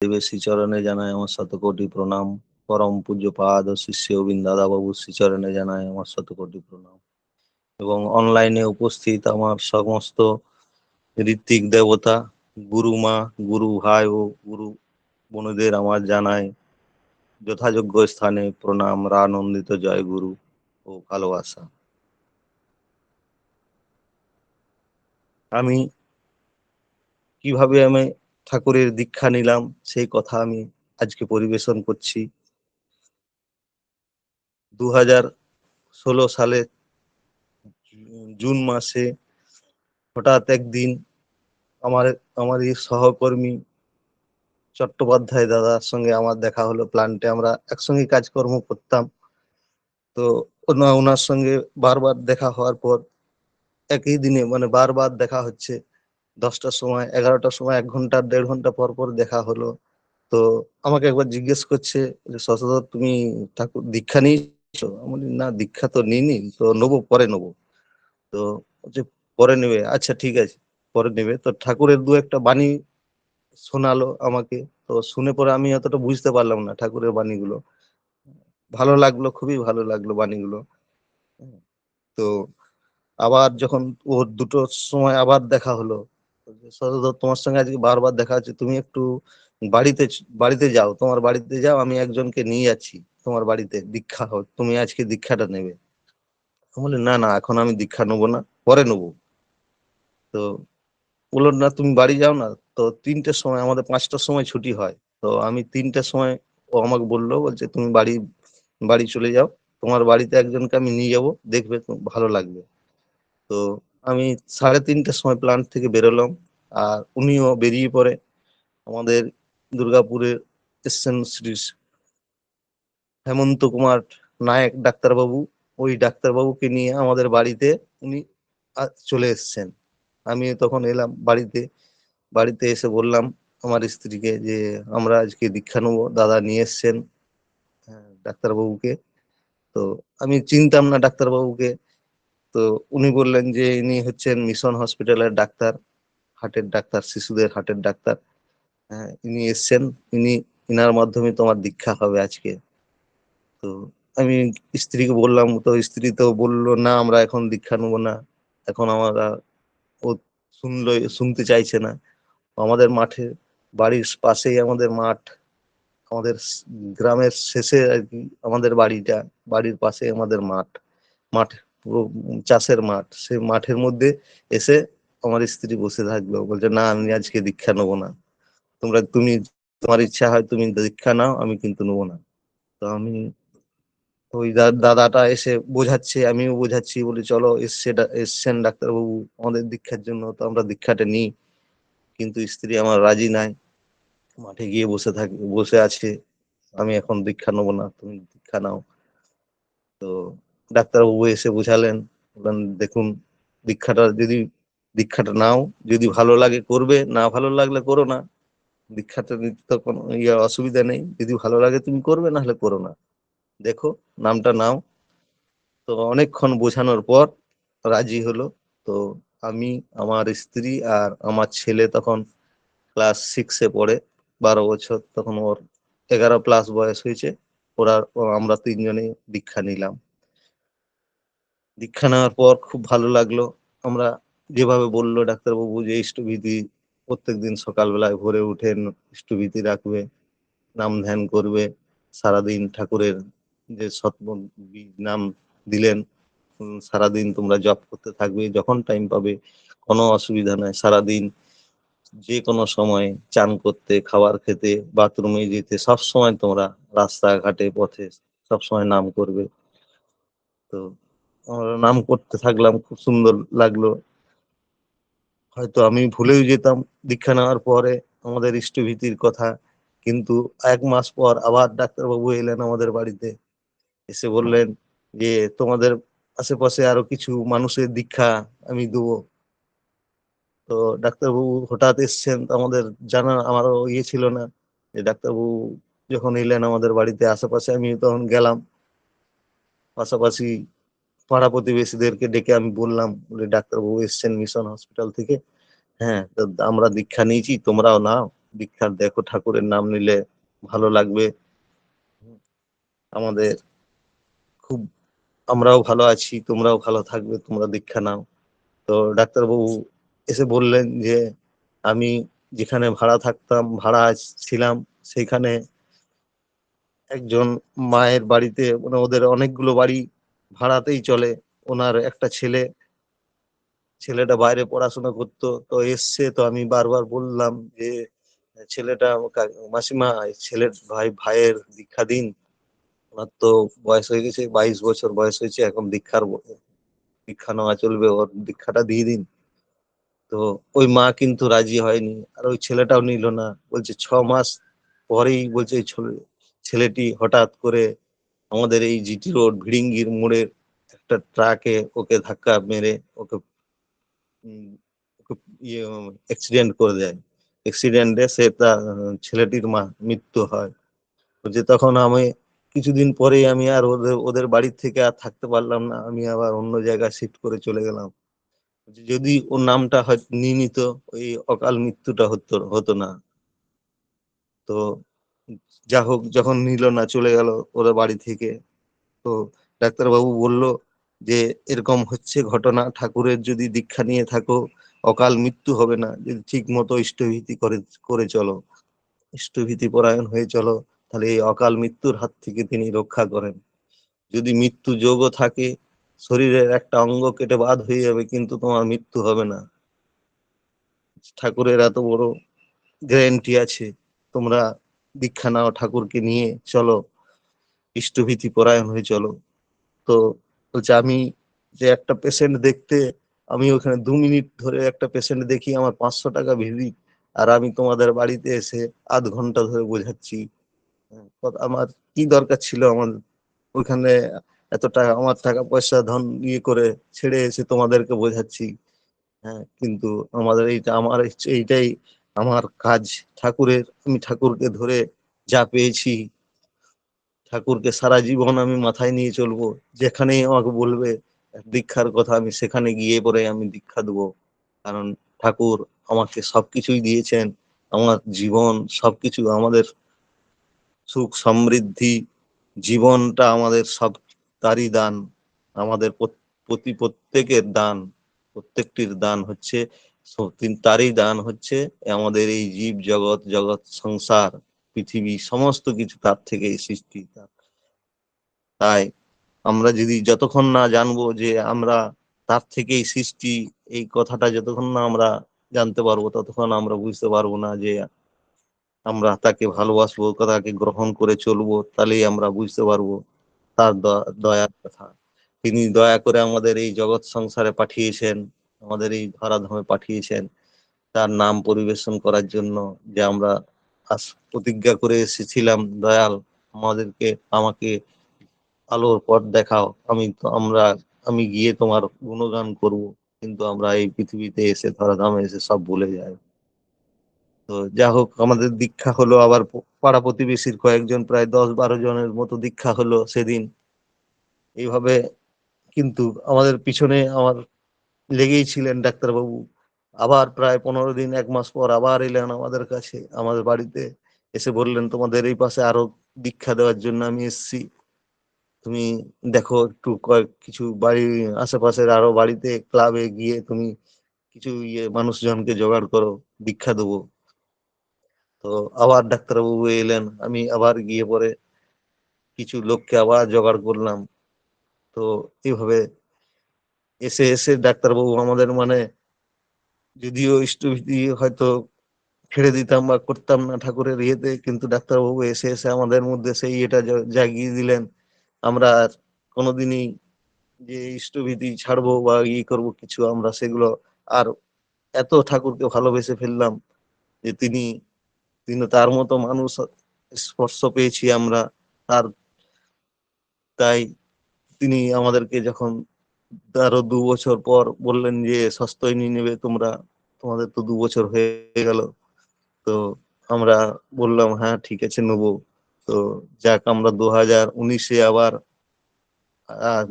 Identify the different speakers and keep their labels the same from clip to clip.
Speaker 1: দেবের শ্রীচরণে জানাই আমার শতকোটি প্রণাম। পরম পূজ্য পাদ ও শিষ্য দাদা বাবু শ্রীচরণে জানাই আমার শতকোটি প্রণাম। এবং অনলাইনে উপস্থিত আমার সমস্ত ঋত্বিক দেবতা, গুরু মা, গুরু ভাই ও গুরু বোনদের আমার জানায় যথাযোগ্য স্থানে প্রণাম, রানন্দিত জয় গুরু ও ভালোবাসা। আমি কীভাবে আমি ঠাকুরের দীক্ষা নিলাম, সেই কথা আমি আজকে পরিবেশন করছি। দু ষোলো সালে জুন মাসে হঠাৎ একদিন আমার আমার এই সহকর্মী চট্টোপাধ্যায় দাদার সঙ্গে আমার দেখা হলো প্লান্টে আমরা একসঙ্গে কাজকর্ম করতাম। তো ওনার সঙ্গে বারবার দেখা হওয়ার পর একই দিনে মানে বারবার দেখা হচ্ছে। দশটার সময়, এগারোটার সময়, এক ঘণ্টা, দেড় ঘণ্টা পর পর দেখা হলো। তো আমাকে একবার জিজ্ঞেস করছে যে শশধর তুমি ঠাকুর দীক্ষা নিয়েছো? আমি না, দীক্ষা তো নিইনি, তো নেব, পরে নেব। তো যে পরে নেবে। আচ্ছা ঠিক আছে, পরে নেবে। তো ঠাকুরের দু একটা বাণী শোনালো আমাকে। তো শুনে পরে আমি অতটা বুঝতে পারলাম না ঠাকুরের বাণীগুলো। ভালো লাগল, খুবই ভালো লাগল বাণীগুলো। তো আবার যখন ওর দুটো সময় আবার দেখা হলো তোমার সঙ্গে আজকে বারবার দেখা হচ্ছে, তুমি একটু বাড়িতে বাড়িতে যাও, তোমার বাড়িতে যাও, আমি একজনকে নিয়ে যাচ্ছি তোমার বাড়িতে দীক্ষা হোক তুমি আজকে দীক্ষাটা নেবে। বলি, না না, এখন আমি দীক্ষা নেব না, পরে নেব। তো বলল, না, তুমি বাড়ি যাও না, তো তিনটের সময়, আমাদের পাঁচটার সময় ছুটি হয়। তো আমি তিনটের সময় ও আমাকে বলল, বলছে, তুমি বাড়ি বাড়ি চলে যাও, তোমার বাড়িতে একজনকে আমি নিয়ে যাব, দেখবে ভালো লাগবে। তো আমি সাড়ে তিনটের সময় প্লান্ট থেকে বেরোলাম। আর উনিও বেরিয়ে পড়ে আমাদের দুর্গাপুরের এসছেন শ্রী হেমন্ত কুমার নায়ক ডাক্তারবাবু। ওই ডাক্তারবাবুকে নিয়ে আমাদের বাড়িতে উনি চলে এসছেন। আমি তখন এলাম বাড়িতে। বাড়িতে এসে বললাম আমার স্ত্রীকে যে আমরা আজকে দীক্ষা নেব। দাদা নিয়ে এসছেন হ্যাঁ, ডাক্তারবাবুকে। তো আমি চিনতাম না ডাক্তারবাবুকে। তো উনি বললেন যে ইনি হচ্ছেন মিশন হসপিটালের ডাক্তার, হার্টের ডাক্তার, শিশুদের হার্টের ডাক্তার। হ্যাঁ ইনি এসছেন, ইনি, ইনার মাধ্যমে তোমার দীক্ষা হবে আজকে। তো আমি স্ত্রীকে বললাম, তো স্ত্রী তো বলল, না, আমরা এখন দীক্ষা নেব না। এখন আমরা, ও শুনলো, শুনতে চাইছে না। আমাদের মাঠে, বাড়ির পাশেই আমাদের মাঠ, আমাদের গ্রামের শেষে আর কি আমাদের বাড়িটা, বাড়ির পাশে আমাদের মাঠ। মাঠ চাষের মাঠ। সেই মাঠের মধ্যে এসে আমার স্ত্রী বসে থাকল। বলছে, না, আমি আজকে দীক্ষা নেব না। তোমরা, তুমি, তোমার ইচ্ছা হয় তুমি দীক্ষা নাও, আমি কিন্তু নেব না। তো আমি ওই দাদাটা এসে বোঝাচ্ছে, আমিও বোঝাচ্ছি। বলি, চলো, এসছে এসছেন ডাক্তারবাবু আমাদের দীক্ষার জন্য, তো আমরা দীক্ষাটা নিই। কিন্তু স্ত্রী আমার রাজি নাই। মাঠে গিয়ে বসে থাকি, বসে আছে। আমি এখন দীক্ষা নেব না, তুমি দীক্ষা নাও। তো ডাক্তারবাবু এসে বোঝালেন, বললেন, দেখুন, দীক্ষাটা যদি, দীক্ষাটা নাও, যদি ভালো লাগে করবে, না ভালো লাগলে করো না। দীক্ষাটা নিতে তো কোনো ইয়ে অসুবিধা নেই। যদি ভালো লাগে তুমি করবে, না হলে করো না। দেখো, নামটা নাও। তো অনেকক্ষণ বোঝানোর পর রাজি হলো। তো আমি, আমার স্ত্রী আর আমার ছেলে তখন ক্লাস সিক্সে পড়ে, বারো বছর। তখন ওর এগারো প্লাস বয়স হয়েছে। ওরা, আমরা তিনজনে দীক্ষা নিলাম। দীক্ষা নেওয়ার পর খুব ভালো লাগল। আমরা যেভাবে বলল ডাক্তারবাবু যে, ইষ্টভীতি প্রত্যেক দিন সকালবেলায় ভোরে উঠে ইষ্টভীতি রাখবে, নাম ধ্যান করবে, সারাদিন ঠাকুরের যে সৎ নাম দিলেন সারাদিন তোমরা জপ করতে থাকবে, যখন টাইম পাবে, কোনো অসুবিধা নাই, সারাদিন যে কোনো সময় চান করতে, খাবার খেতে, বাথরুমে যেতে সব সময় তোমরা রাস্তাঘাটে পথে সব সময় নাম করবে। তো আমরা নাম করতে থাকলাম, খুব সুন্দর লাগল। হয়তো আমি ভুলেও যেতাম দীক্ষা নেওয়ার পরে আমাদের ইষ্টভীতির কথা, কিন্তু এক মাস পর আবার ডাক্তারবাবু এলেন আমাদের বাড়িতে। এসে বললেন যে, তোমাদের আশেপাশে আরও কিছু মানুষের দীক্ষা আমি দেবো। তো ডাক্তারবাবু হঠাৎ এসছেন আমাদের জানা আমারও ইয়ে ছিল না যে, ডাক্তারবাবু যখন এলেন আমাদের বাড়িতে, আশেপাশে আমি তখন গেলাম। পাশাপাশি পাড়া প্রতিবেশীদেরকে ডেকে আমি বললাম, বলে ডাক্তারবাবু এসছেন মিশন হসপিটাল থেকে। হ্যাঁ আমরা দীক্ষা নিয়েছি, তোমরাও নাও। দীক্ষা দেখো, ঠাকুরের নাম নিলে ভালো লাগবে। আমাদের খুব, আমরাও ভালো আছি, তোমরাও ভালো থাকবে, তোমরা দীক্ষা নাও। তো ডাক্তারবাবু এসে বললেন যে, আমি যেখানে ভাড়া থাকতাম, ভাড়া ছিলাম সেখানে একজন মায়ের বাড়িতে মানে ওদের অনেকগুলো বাড়ি ভাড়াতেই চলে। ওনার একটা ছেলে, ছেলেটা বাইরে পড়াশোনা করতো, তো এসছে তো আমি বারবার বললাম যে, ছেলেটা মাসিমা ছেলের ভাই, ভাইয়ের দীক্ষা দিন। ওনার তো বয়স হয়ে গেছে, বাইশ বছর বয়স হয়েছে, এখন দীক্ষার দীক্ষা নেওয়া চলবে, ওর দীক্ষাটা দিয়ে দিন। তো ওই মা কিন্তু রাজি হয়নি, আর ওই ছেলেটাও নিল না। বলছে, ছ মাস পরেই বলছে ছেলেটি হঠাৎ করে আমাদের এই জিটি রোড ভিড়িঙ্গির মোড়ের একটা ট্রাকে ওকে ধাক্কা মেরে ওকে ইয়ে অ্যাক্সিডেন্ট করে দেয়। অ্যাক্সিডেন্টে সে তার, ছেলেটির মা মৃত্যু হয়। যে তখন আমি কিছুদিন পরেই আমি আর ওদের ওদের বাড়ির থেকে আর থাকতে পারলাম না। আমি আবার অন্য জায়গায় শিফট করে চলে গেলাম। যদি ওর নামটা নিয়ে নিত, ওই অকাল মৃত্যুটা হতো হতো না। তো যা হোক, যখন নিল না, চলে গেল ওরা বাড়ি থেকে। তো ডাক্তারবাবু বলল যে, এরকম হচ্ছে ঘটনা, ঠাকুরের যদি দীক্ষা নিয়ে থাকো, অকাল মৃত্যু হবে না। যদি ঠিক মতো ইষ্টভীতি করে করে চলো, ইষ্টভীতি পরায়ণ হয়ে চলো, তাহলে এই অকাল মৃত্যুর হাত থেকে তিনি রক্ষা করেন। যদি মৃত্যু যোগও থাকে, শরীরের একটা অঙ্গ কেটে বাদ হয়ে যাবে, কিন্তু তোমার মৃত্যু হবে না। ঠাকুরের এত বড় গ্যারেন্টি আছে, তোমরা দীক্ষা নাও ঠাকুরকে নিয়ে চলো, ইষ্টভীতি পরায়ণ হয়ে চলো। তো বলছে, আমি যে একটা পেশেন্ট দেখতে, আমি ওখানে দু মিনিট ধরে একটা পেশেন্ট দেখি, আমার পাঁচশো টাকা ভিজিট আর আমি তোমাদের বাড়িতে এসে আধ ঘণ্টা ধরে বোঝাচ্ছি। আমার কি দরকার ছিল আমার? ওইখানে এত টাকা, আমার টাকা পয়সা, ধন ইয়ে করে ছেড়ে এসে তোমাদেরকে বোঝাচ্ছি। হ্যাঁ কিন্তু আমাদের এইটা, আমার এইটাই আমার কাজ ঠাকুরের, আমি ঠাকুরকে ধরে যা পেয়েছি, ঠাকুরকে সারা জীবন আমি মাথায় নিয়ে চলবো। যেখানেই আমাকে বলবে দীক্ষার কথা আমি সেখানে গিয়ে পরে আমি দীক্ষা দেবো। কারণ ঠাকুর আমাকে সবকিছুই দিয়েছেন। আমার জীবন সবকিছু, আমাদের সুখ সমৃদ্ধি, জীবনটা আমাদের সব তারই দান। আমাদের প্রতি প্রত্যেকের দান, প্রত্যেকটির দান হচ্ছে তারই দান হচ্ছে, আমাদের এই জীব জগৎ জগৎ সংসার, পৃথিবী, সমস্ত কিছু তার থেকে সৃষ্টি তাই আমরা যদি যতক্ষণ না জানব যে আমরা তার থেকেই সৃষ্টি, এই কথাটা যতক্ষণ না আমরা জানতে পারব, ততক্ষণ আমরা বুঝতে পারব না যে আমরা তাকে ভালোবাসবো, তাকে গ্রহণ করে চলবো, তাহলেই আমরা বুঝতে পারব তার দয়ার কথা। তিনি দয়া করে আমাদের এই জগৎ সংসারে পাঠিয়েছেন। আমাদের এই ধরাধামে পাঠিয়েছেন। তার নাম পরিবেশন করার জন্য যে আমরা প্রতিজ্ঞা করে এসেছিলাম, দয়াল, আমাদেরকে, আমাকে আলোর পথ দেখাও। আমি আমরা, আমি গিয়ে তোমার গুণগান করব। কিন্তু আমরা এই পৃথিবীতে এসে, ধরাধামে এসে সব ভুলে যাই। তো যা হোক, আমাদের দীক্ষা হলো আবার পাড়া প্রতিবেশীর কয়েকজন, প্রায় দশ বারো জনের মতো দীক্ষা হলো সেদিন। এইভাবে কিন্তু আমাদের পিছনে আমার লেগেই ছিলেন ডাক্তারবাবু। আবার প্রায় পনেরো দিন, এক মাস পর আবার এলেন আমাদের কাছে, আমাদের বাড়িতে। এসে বললেন, তোমাদের এই পাশে আরও দীক্ষা দেওয়ার জন্য আমি এসছি। তুমি দেখো একটু কয়েক, কিছু বাড়ি, আশেপাশের আরও বাড়িতে, ক্লাবে গিয়ে তুমি কিছু ইয়ে মানুষজনকে জোগাড় করো, দীক্ষা দেবো। তো আবার ডাক্তারবাবু এলেন, আমি আবার গিয়ে পরে কিছু লোককে আবার জোগাড় করলাম। তো এইভাবে এসে এসে ডাক্তারবাবু আমাদের মানে যদিও ইষ্টভীতি হয়তো ছেড়ে দিতাম বা করতাম না ঠাকুরের ইয়েতে, কিন্তু ডাক্তারবাবু এসে এসে আমাদের মধ্যে সেই এটা জাগিয়ে দিলেন। আমরা আর কোনোদিনই যে ইষ্টভীতি ছাড়বো বা ইয়ে করব কিছু, আমরা সেগুলো আর এত ঠাকুরকে ভালোবেসে ফেললাম যে তিনি তিনি তার মতো মানুষ স্পর্শ পেয়েছি আমরা। তার তাই তিনি আমাদেরকে যখন আরও দু বছর পর বললেন যে সস্তই নিয়ে নেবে তোমরা। তোমাদের তো দু বছর হয়ে গেল। তো আমরা বললাম হ্যাঁ ঠিক আছে, নেব। তো যাক, আমরা দু হাজার উনিশে আবার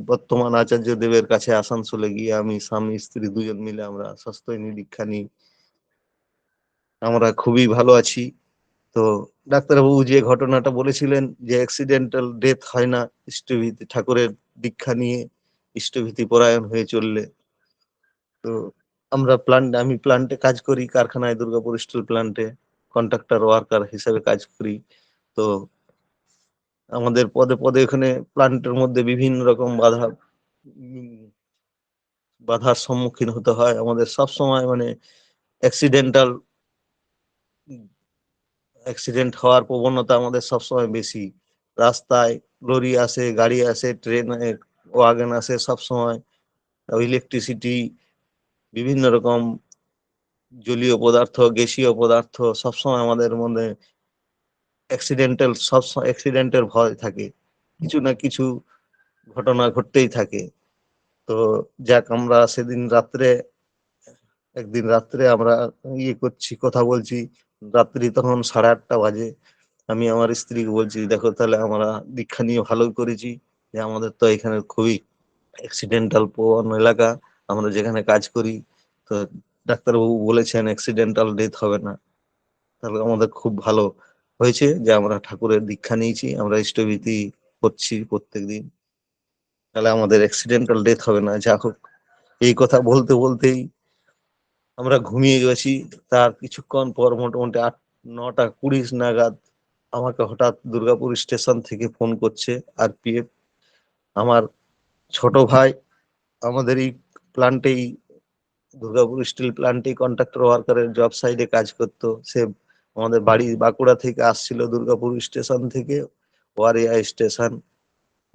Speaker 1: বর্তমান আচার্য দেবের কাছে আসানসোলে গিয়ে আমি স্বামী, স্ত্রী দুজন মিলে আমরা সস্তই দীক্ষা নিই। আমরা খুবই ভালো আছি। তো ডাক্তারবাবু যে ঘটনাটা বলেছিলেন যে অ্যাক্সিডেন্টাল ডেথ হয় না ইষ্টভীতি ঠাকুরের দীক্ষা নিয়ে ইষ্টভীতি পরায়ণ হয়ে চললে। তো আমরা প্লান্ট আমি প্লান্টে কাজ করি, কারখানায়, দুর্গাপুর স্টিল প্লান্টে কন্ট্রাক্টর ওয়ার্কার হিসাবে কাজ করি। তো আমাদের পদে পদে এখানে প্লান্টের মধ্যে বিভিন্ন রকম বাধা বাধার সম্মুখীন হতে হয়। আমাদের সব সময় মানে অ্যাক্সিডেন্টাল অ্যাক্সিডেন্ট হওয়ার প্রবণতা আমাদের সবসময় বেশি। রাস্তায় লরি আসে, গাড়ি আসে ট্রেন ওয়াগন আসে সবসময় ইলেকট্রিসিটি বিভিন্ন রকম জলীয় পদার্থ, গ্যাসীয় পদার্থ সবসময় আমাদের মধ্যে অ্যাক্সিডেন্টাল সব অ্যাক্সিডেন্টের ভয় থাকে। কিছু না কিছু ঘটনা ঘটতেই থাকে। তো যাক, আমরা সেদিন রাত্রে, একদিন রাত্রে আমরা ইয়ে করছি, কথা বলছি। রাত্রি তখন সাড়ে আটটা বাজে। আমি আমার স্ত্রীকে বলছি, দেখো তাহলে আমরা দীক্ষা নিয়ে ভালোই করেছি। যে আমাদের তো এখানে খুবই অ্যাক্সিডেন্টাল প্রবণ এলাকা, আমরা যেখানে কাজ করি, তো ডাক্তারবাবু বলেছেন অ্যাক্সিডেন্টাল ডেথ হবে না। তাহলে আমাদের খুব ভালো হয়েছে যে আমরা ঠাকুরের দীক্ষা নিয়েছি, আমরা ইষ্টভীতি করছি প্রত্যেকদিন। তাহলে আমাদের অ্যাক্সিডেন্টাল ডেথ হবে না। যা হোক, এই কথা বলতে বলতেই আমরা ঘুমিয়ে গেছি। তার কিছুক্ষণ পর মোটামুটি আট, নটা কুড়ি নাগাদ আমাকে হঠাৎ দুর্গাপুর স্টেশন থেকে ফোন করছে, আর পিএফ আমার ছোট ভাই, আমাদের এই প্লান্টেই দুর্গাপুর স্টিল প্লান্টেই কন্ট্রাক্টর ওয়ার্কারের জব সাইডে কাজ করতো। সে আমাদের বাড়ি বাঁকুড়া থেকে আসছিল, দুর্গাপুর স্টেশন থেকে, ওয়ারিয়া স্টেশন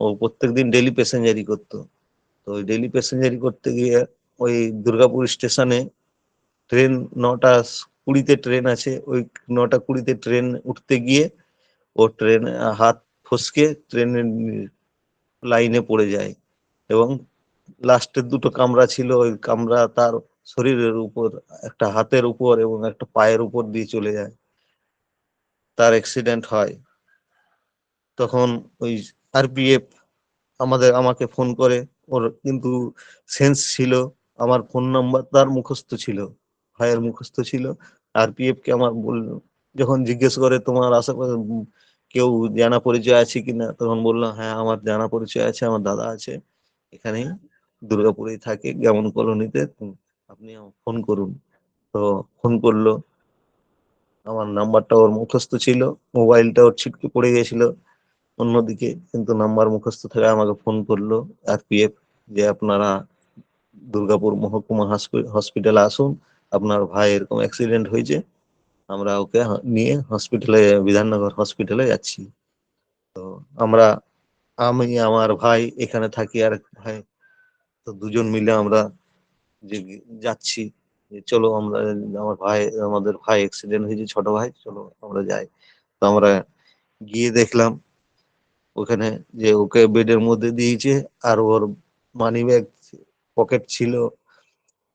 Speaker 1: ও প্রত্যেকদিন ডেলি প্যাসেঞ্জারি করতো। তো ওই ডেলি প্যাসেঞ্জারি করতে গিয়ে ওই দুর্গাপুর স্টেশনে ট্রেন নটা কুড়িতে ট্রেন আছে, ওই নটা কুড়িতে ট্রেন উঠতে গিয়ে ও ট্রেন হাত ফসকে ট্রেনের লাইনে পড়ে যায় এবং লাস্টের দুটো কামরা ছিল, ওই কামরা তার শরীরের উপর, একটা হাতের উপর এবং একটা পায়ের উপর দিয়ে চলে যায়। তার অ্যাক্সিডেন্ট হয়। তখন ওই আরপিএফ আমাদের, আমাকে ফোন করে। ওর কিন্তু সেন্স ছিল, আমার ফোন নাম্বার তার মুখস্থ ছিল, ভাইয়ের মুখস্থ ছিল। আরপিএফ কে আমার বল যখন জিজ্ঞেস করে তোমার আশেপাশে কেউ জানা পরিচয় আছে কিনা? তখন বললাম হ্যাঁ আমার জানা পরিচয় আছে, আমার দাদা আছে। এখানে দুর্গাপুরেই থাকে গ্রামন কলোনিতে। আপনি ফোন করুন। তো ফোন করল। আমার নাম্বারটা ওর মুখস্থ ছিল, মোবাইলটা ওর ছিটকে পড়ে গেছিল অন্যদিকে, কিন্তু নাম্বার মুখস্থ থেকে আমাকে ফোন করল আরপিএফ যে, আপনারা দুর্গাপুর মহকুমা হসপিটালে আসুন। আপনার ভাই এরকম অ্যাক্সিডেন্ট হয়েছে। আমরা ওকে নিয়ে হসপিটালে বিধাননগর হসপিটালে যাচ্ছি। তো আমরা, আমি, আমার ভাই এখানে থাকি আর এক ভাই। তো দুজন মিলে আমরা যে যাচ্ছি চলো আমরা, আমার ভাই, আমাদের ভাই অ্যাক্সিডেন্ট হয়েছে, ছোট ভাই, চলো আমরা যাই। তো আমরা গিয়ে দেখলাম, ওখানে যে ওকে বেডের মধ্যে দিয়েছে আর ওর মানি ব্যাগ পকেট ছিল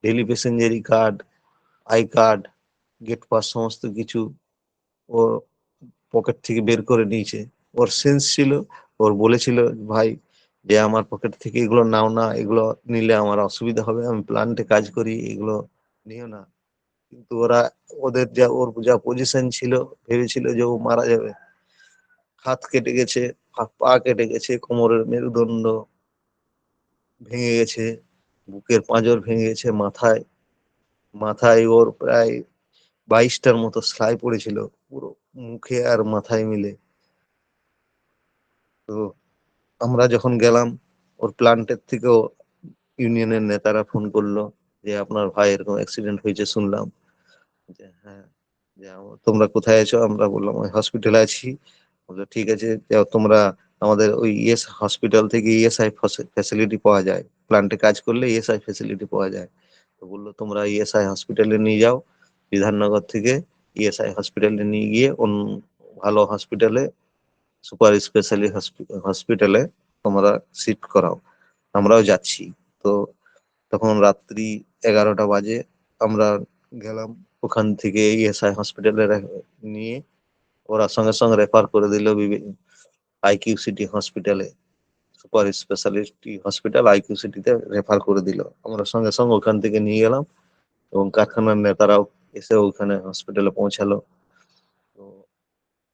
Speaker 1: daily প্যাসেঞ্জারি card I card gate pass সমস্ত কিছু ও পকেট থেকে বের করে নিয়েছে। ওর সেন্স ছিল, ওর বলেছিল, ভাই, যে আমার পকেট থেকে এগুলো নাও না, এগুলো নিলে আমার অসুবিধা হবে, আমি প্লান্টে কাজ করি, এগুলো নিও না। কিন্তু ওরা ওদের যা, ওর যা পজিশন ছিল, ভেবেছিল যে ও মারা যাবে। হাত কেটে গেছে পা কেটে গেছে, কোমরের মেরুদণ্ড ভেঙে গেছে, বুকের পাঁজর ভেঙে গেছে মাথায়। মাথায় ওর প্রায় বাইশটার মতো সেলাই পড়েছিল, পুরো মুখে আর মাথায় মিলে। তো আমরা যখন গেলাম, ওর প্লান্টের থেকেও ইউনিয়নের নেতারা ফোন করল যে, আপনার ভাই এরকম অ্যাক্সিডেন্ট হয়েছে, শুনলাম। যে হ্যাঁ যে তোমরা কোথায় আছো? আমরা বললাম, ওই হসপিটালে আছি। বলল, ঠিক আছে তোমরা আমাদের ওই ইএস হসপিটাল থেকে ইএসআই ফ্যাসিলিটি পাওয়া যায়। প্লান্টে কাজ করলে ইএসআই ফ্যাসিলিটি পাওয়া যায়। তো বলল, তোমরা ইএসআই হসপিটালে নিয়ে যাও। বিধাননগর থেকে ইএসআই হসপিটালে নিয়ে গিয়ে অন্য ভালো হসপিটালে সুপার স্পেশালি হসপিটালে তোমরা শিফট করাও। আমরাও যাচ্ছি। তো তখন রাত্রি এগারোটা বাজে, আমরা গেলাম ওখান থেকে ইএসআই হসপিটালে নিয়ে ওরা সঙ্গে সঙ্গে রেফার করে দিল আইকিউ সিটি হসপিটালে সুপার স্পেশালিটি হসপিটাল আইকিউ সিটিতে রেফার করে দিল। আমরা সঙ্গে সঙ্গে ওখান থেকে নিয়ে গেলাম এবং কারখানার নেতারাও এসে ওখানে হসপিটালে পৌঁছালো। তো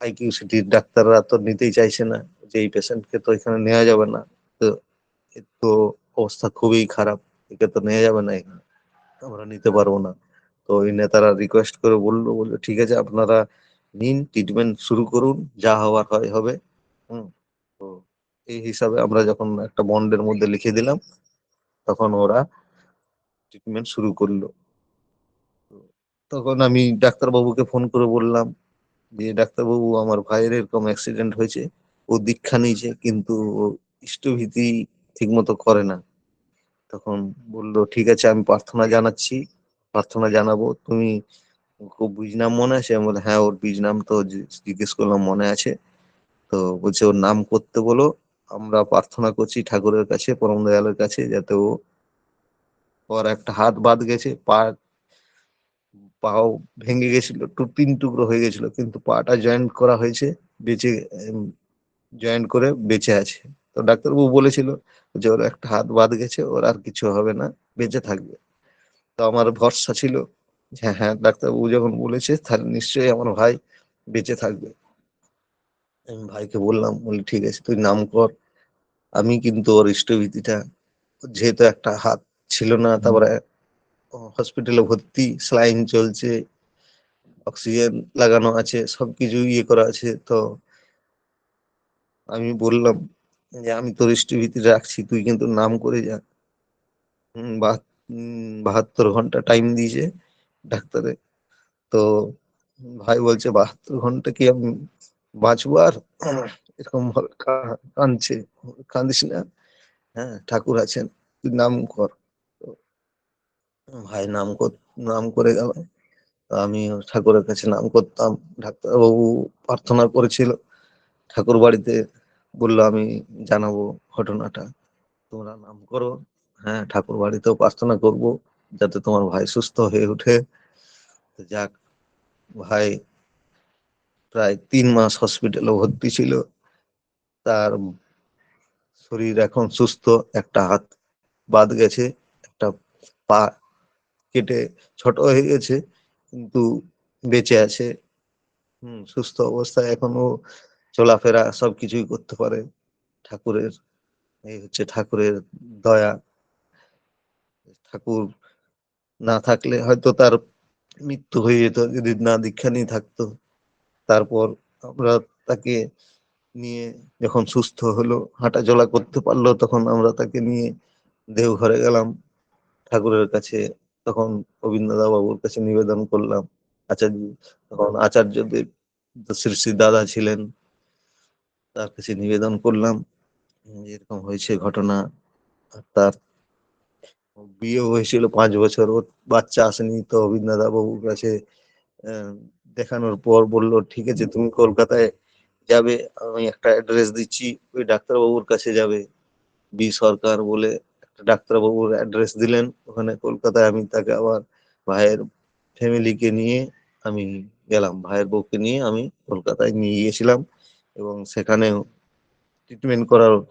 Speaker 1: আইকিউসিটির ডাক্তাররা তো নিতেই চাইছে না যে এই পেশেন্টকে তো এখানে নেওয়া যাবে না। তো তো অবস্থা খুবই খারাপ, একে তো নেওয়া যাবে না এখানে। আমরা নিতে পারব না। তো ওই নেতারা রিকোয়েস্ট করে বলল বলল, ঠিক আছে, আপনারা নিন ট্রিটমেন্ট শুরু করুন, যা হওয়ার হয় হবে। হুম, তো এই হিসাবে আমরা যখন একটা বন্ডের মধ্যে লিখে দিলাম, তখন ওরা ট্রিটমেন্ট শুরু করল। তখন আমি ডাক্তারবাবুকে ফোন করে বললাম যে, ডাক্তারবাবু, আমার ভাইয়ের এরকম অ্যাক্সিডেন্ট হয়েছে। ও দীক্ষা নিয়েছে, কিন্তু ইষ্টভীতি ঠিক মতো করে না। তখন বলল, ঠিক আছে, আমি প্রার্থনা জানাচ্ছি। প্রার্থনা জানাব। তুমি খুব বীজ নাম মনে আছে? আমি হ্যাঁ ওর বীজ নাম তো জিজ্ঞেস করলাম, মনে আছে। তো বলছে, ওর নাম করতে বলো। আমরা প্রার্থনা করছি ঠাকুরের কাছে পরম দয়ালের কাছে, যাতে ও, ওর একটা হাত বাদ গেছে, পা পাও ভেঙে গেছিল, টু তিন টুকরো হয়ে গেছিল, কিন্তু পাটা জয়েন্ট করা হয়েছে, বেঁচে জয়েন্ট করে বেঁচে আছে। তো ডাক্তারবাবু বলেছিল যে ওর একটা হাত বাদ গেছে, ওর আর কিছু হবে না, বেঁচে থাকবে। তো আমার ভরসা ছিল যে হ্যাঁ ডাক্তারবাবু যখন বলেছে, তাহলে নিশ্চয়ই আমার ভাই বেঁচে থাকবে। আমি ভাইকে বললাম, বলি, ঠিক আছে, তুই নাম কর। আমি কিন্তু ওর ইষ্টভীতিটা, যেহেতু একটা হাত ছিল না, তারপরে হসপিটালে ভর্তি স্লাইন চলছে অক্সিজেন লাগানো আছে সবকিছু ইয়ে করা আছে, তো আমি বললাম যে আমি তোর ইষ্টভীতি রাখছি, তুই কিন্তু নাম করে যা। বাহাত্তর ঘণ্টা টাইম দিয়েছে ডাক্তারে। তো ভাই বলছে, বাহাত্তর ঘণ্টা কি আমি বাঁচবো আর? এরকম ভাবে কাঁদছে, কাঁদিস না। হ্যাঁ ঠাকুর আছেন, তুই নাম কর। ভাই নাম নাম করে গেল। আমি ঠাকুরের কাছে নাম করতাম। ডাক্তারবাবু প্রার্থনা করেছিল। ঠাকুর বাড়িতে বলল, আমি জানাব ঘটনাটা। তোমরা নাম করো। হ্যাঁ ঠাকুর বাড়িতেও প্রার্থনা করব যাতে তোমার ভাই সুস্থ হয়ে তো যাক, ভাই প্রায় তিন মাস হসপিটালে ভর্তি ছিল। তার শরীর এখন সুস্থ। একটা হাত বাদ গেছে, একটা পা কেটে ছোট হয়ে গেছে, কিন্তু বেঁচে আছে। হম, সুস্থ অবস্থায় এখনও চলাফেরা সবকিছুই করতে পারে ঠাকুরের। এই হচ্ছে ঠাকুরের দয়া। ঠাকুর না থাকলে হয়তো তার মৃত্যু হয়ে যেত, যদি না দীক্ষা নিয়ে থাকতো। তারপর আমরা তাকে নিয়ে যখন সুস্থ হলো হাঁটা চলা করতে পারল, তখন আমরা তাকে নিয়ে দেওঘরে গেলাম ঠাকুরের কাছে। তখন গোবিন্দদা বাবুর কাছে নিবেদন করলাম। আচার্য তখন আচার্যদেব শ্রী শ্রী দাদা ছিলেন, তার কাছে নিবেদন করলাম এরকম হয়েছে ঘটনা। তার বিয়ে হয়েছিল পাঁচ বছর, ওর বাচ্চা আসেনি তো অবিন্দা বাবুর কাছে দেখানোর পর বলল, ঠিক আছে, তুমি কলকাতায় যাবে, আমি একটা অ্যাড্রেস দিচ্ছি, ওই ডাক্তারবাবুর কাছে যাবে। বি সরকার বলে ডাক্তারবাবুর অ্যাড্রেস দিলেন। ওখানে কলকাতায় আমি তাকে আবার ভাইয়ের ফ্যামিলিকে নিয়ে আমি গেলাম। ভাইয়ের বউকে নিয়ে আমি কলকাতায় নিয়ে গিয়েছিলাম এবং সেখানে ট্রিটমেন্ট করার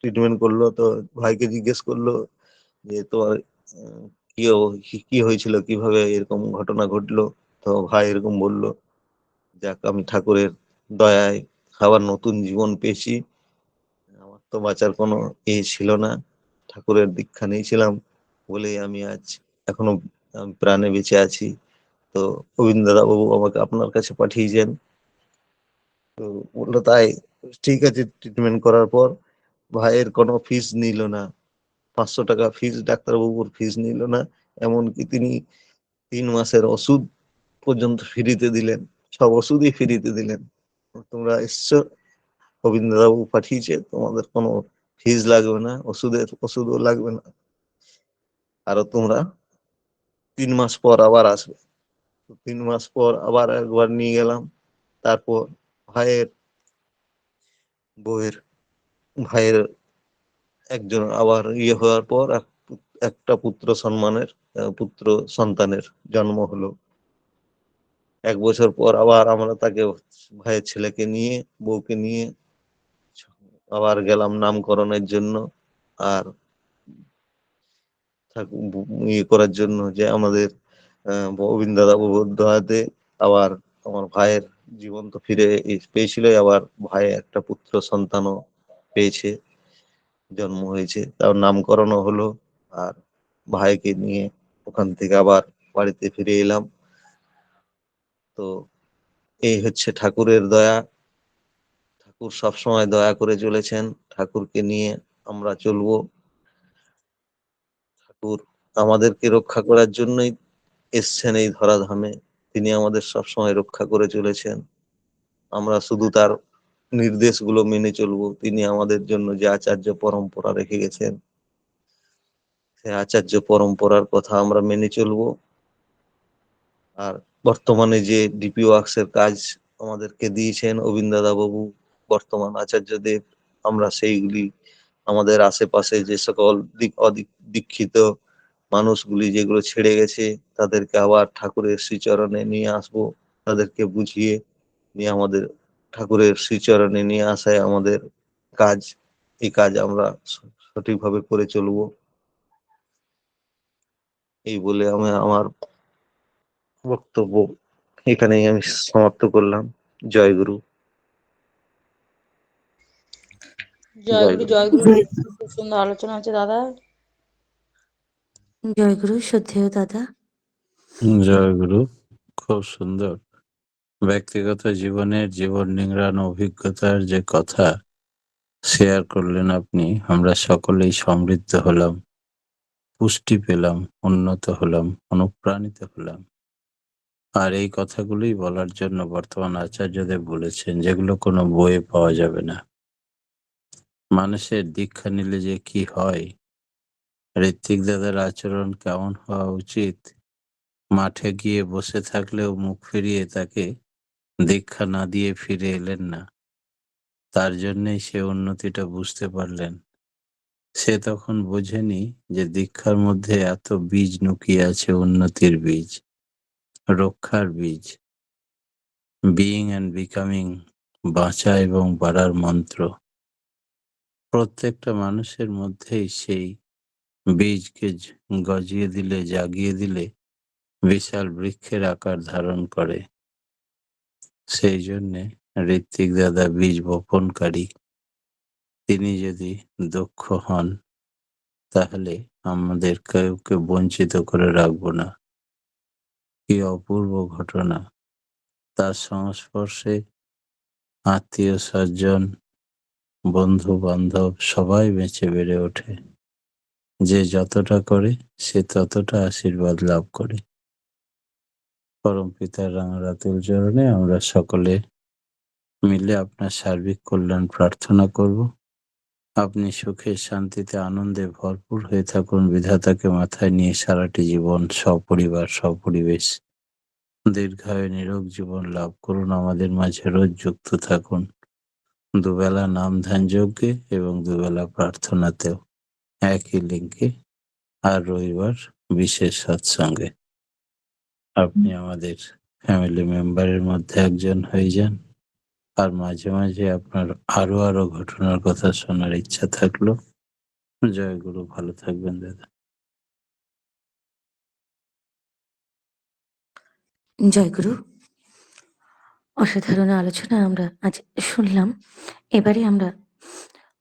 Speaker 1: ট্রিটমেন্ট করল। তো ভাইকে জিজ্ঞেস করল যে, তোমার কি- কি হয়েছিল? কীভাবে এরকম ঘটনা ঘটলো? তো ভাই এরকম বলল, যাক, আমি ঠাকুরের দয়ায় আবার নতুন জীবন পেয়েছি। আমার তো বাঁচার কোনো এ ছিল না। ঠাকুরের দীক্ষা নিয়েছিলাম বলেই আমি আজ এখনও প্রাণে বেঁচে আছি। তো গোবিন্দদা বাবু আমাকে আপনার কাছে পাঠিয়েছেন। তো বলল, তাই ঠিক আছে ট্রিটমেন্ট করার পর ভাইয়ের কোনো ফিস নিল না। পাঁচশো টাকা ফিস ডাক্তারবাবুর ফিস নিল না। এমনকি তিনি তিন মাসের ওষুধ পর্যন্ত ফ্রিতে দিলেন। সব ওষুধই ফ্রিতে দিলেন। তোমরা এসছো গোবিন্দবাবু পাঠিয়েছে, তোমাদের কোনো ফিস লাগবে না, ওষুধের, ওষুধও লাগবে না। আরও তোমরা তিন মাস পর আবার আসবে। তিন মাস পর আবার একবার নিয়ে গেলাম, তারপর ভাইয়ের বউয়ের, ভাইয়ের একজন আবার ইয়ে হওয়ার পর একটা পুত্র সম্মানের পুত্র সন্তানের জন্ম হলো। এক বছর পর আবার আমরা তাকে ভাইয়ের ছেলেকে নিয়ে, বউকে নিয়ে আবার গেলাম নামকরণের জন্য আর ইয়ে করার জন্য যে আমাদের গোবিন্দ দাদা দয়াতে আবার আমার ভাইয়ের জীবন তো ফিরে পেয়েছিল আবার ভাই একটা পুত্র সন্তানও পেয়েছে, জন্ম হয়েছে, তার নামকরণও হলো আর ভাইকে নিয়ে ওখান থেকে আবার বাড়িতে ফিরে এলাম। তো এই হচ্ছে ঠাকুরের দয়া। ঠাকুর সবসময় দয়া করে চলেছেন। ঠাকুরকে নিয়ে আমরা চলবো। ঠাকুর আমাদেরকে রক্ষা করার জন্যই এসছেন এই ধরাধামে। তিনি আমাদের সবসময় রক্ষা করে চলেছেন। আমরা শুধু তার নির্দেশগুলো মেনে চলবো। তিনি আমাদের জন্য যে আচার্য পরম্পরা রেখে গেছেন, সে আচার্য পরম্পরার কথা আমরা মেনে চলবো। আর বর্তমানে যে ডিপি ওয়ার্কসের কাজ আমাদেরকে দিয়েছেন অবিন্দাদা বাবু বর্তমান আচার্যদেব আমরা সেইগুলি আমাদের আশেপাশে যে সকল দিক অদিক দীক্ষিত মানুষগুলি যেগুলো ছেড়ে গেছে, তাদেরকে আবার ঠাকুরের শ্রীচরণে নিয়ে আসব, তাদেরকে বুঝিয়ে নিয়ে আমাদের ঠাকুরের শ্রীচরণে নিয়ে আসায় আমাদের কাজ। এই কাজ আমরা সঠিকভাবে করে চলবো। এই বলে আমি আমার বক্তব্য এখানেই আমি সমাপ্ত করলাম। জয় গুরু।
Speaker 2: জয়গুরু
Speaker 1: জয়
Speaker 2: জয়গুরু খুব সুন্দর আলোচনা দাদা।
Speaker 3: জয়গুরু শ্রদ্ধেয় দাদা।
Speaker 4: জয় খুব সুন্দর। ব্যক্তিগত জীবনের জীবন নিংড়ান অভিজ্ঞতার যে কথা শেয়ার করলেন আপনি আমরা সকলেই সমৃদ্ধ হলাম পুষ্টি পেলাম উন্নত হলাম অনুপ্রাণিত হলাম। আর এই কথাগুলোই বলার জন্য বর্তমান আচার্যদেব বলেছেন যেগুলো কোনো বইয়ে পাওয়া যাবে না। মানুষের দীক্ষা নিলে যে কি হয়? ঋত্বিক দাদার আচরণ কেমন হওয়া উচিত? মাঠে গিয়ে বসে থাকলেও মুখ ফিরিয়ে তাকে দীক্ষা না দিয়ে ফিরে এলেন না। তার জন্যই সে উন্নতিটা বুঝতে পারলেন। সে তখন বোঝেনি যে দীক্ষার মধ্যে এত বীজ লুকিয়ে আছে উন্নতির বীজ, রক্ষার বীজ। বিইং অ্যান্ড বিকামিং বাঁচা এবং বাড়ার মন্ত্র। প্রত্যেকটা মানুষের মধ্যেই সেই বীজকে গজিয়ে দিলে, জাগিয়ে দিলে বিশাল বৃক্ষের আকার ধারণ করে। সেই জন্যে ঋত্বিক দাদা বীজ বপনকারী। তিনি যদি দক্ষ হন, তাহলে আমাদের কাউকে বঞ্চিত করে রাখব না। কি অপূর্ব ঘটনা। তার সংস্পর্শে আত্মীয় স্বজন বন্ধু বান্ধব সবাই বেঁচে বেড়ে ওঠে। যে যতটা করে, সে ততটা আশীর্বাদ লাভ করে। পরম পিতার রাঙারাতুল চরণে আমরা সকলে মিলে আপনার সার্বিক কল্যাণ প্রার্থনা করব। আপনি সুখে, শান্তিতে, আনন্দে ভরপুর হয়ে থাকুন। বিধাতাকে মাথায় নিয়ে সারাটি জীবন সপরিবার, সপরিবেশ, দীর্ঘায়, নিরোগ জীবন লাভ করুন। আমাদের মাঝে রোজ যুক্ত থাকুন। দুবেলা নাম ধ্যান যজ্ঞে এবং দুবেলা প্রার্থনাতেও একই লিঙ্কে আর রবিবার বিশেষ সৎসঙ্গে। আপনি আমাদের ফ্যামিলি মেম্বারের মধ্যে একজন হয়ে যান। আর মাঝে মাঝে আপনার আরও আরও ঘটনার কথা শোনার ইচ্ছা থাকল। জয় গুরু ভালো থাকবেন দাদা।
Speaker 3: জয়গুরু অসাধারণ আলোচনা আমরা আজ শুনলাম। এবারে আমরা